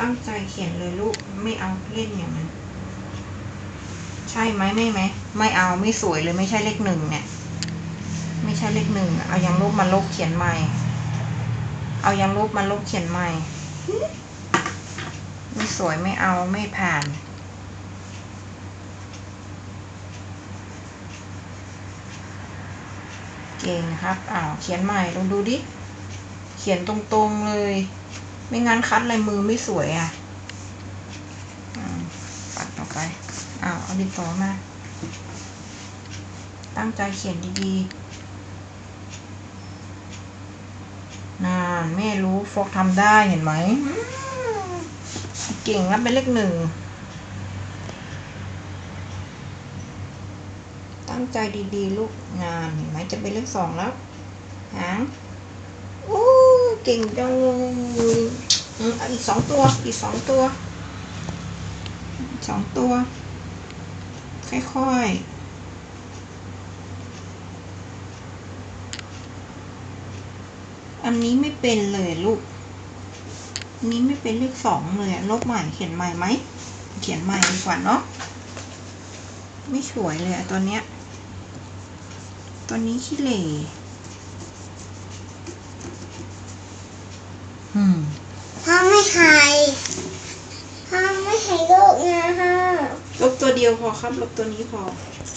ตั้งใจเขียนเลยลูก ไม่เอาเล่นอย่างนั้น ใช่ไหมไม่ไหม ไม่เอาไม่สวยเลยไม่ใช่เลขหนึ่งเนี่ย ไม่ใช่เลขหนึ่งเอายังลบมาลบเขียนใหม่ เอายังลบมาลบเขียนใหม่ ไม่สวยไม่เอาไม่ผ่านเก่งครับอ้าวเขียนใหม่ลองดูดิ เขียนตรงๆเลย ไม่งั้นคัดลายมือไม่สวยอะปัดออกไปอ้าวเอาดินสอมา ตั้งใจเขียนดีๆนานแม่รู้ฟอกทำได้เห็นไหม เก่งแล้วเป็นเลขหนึ่ง ตั้งใจดีๆ ลูกงานเห็นไหมจะเป็นเลขสองแล้ว เก่งจังเลยอีกสองตัว อีกสองตัว สองตัว ค่อยๆอันนี้ไม่เป็นเลยลูก นี้ไม่เป็นเลขสองเลยอะลบใหม่เขียนใหม่ไหม เขียนใหม่ดีกว่าเนาะ ไม่สวยเลยตัวเนี้ย ตัวนี้ขี้เหร่อืม พ่อไม่หายพ่อไม่ให้ลูกนะฮะลบตัวเดียวพอครับลบตัวนี้พอ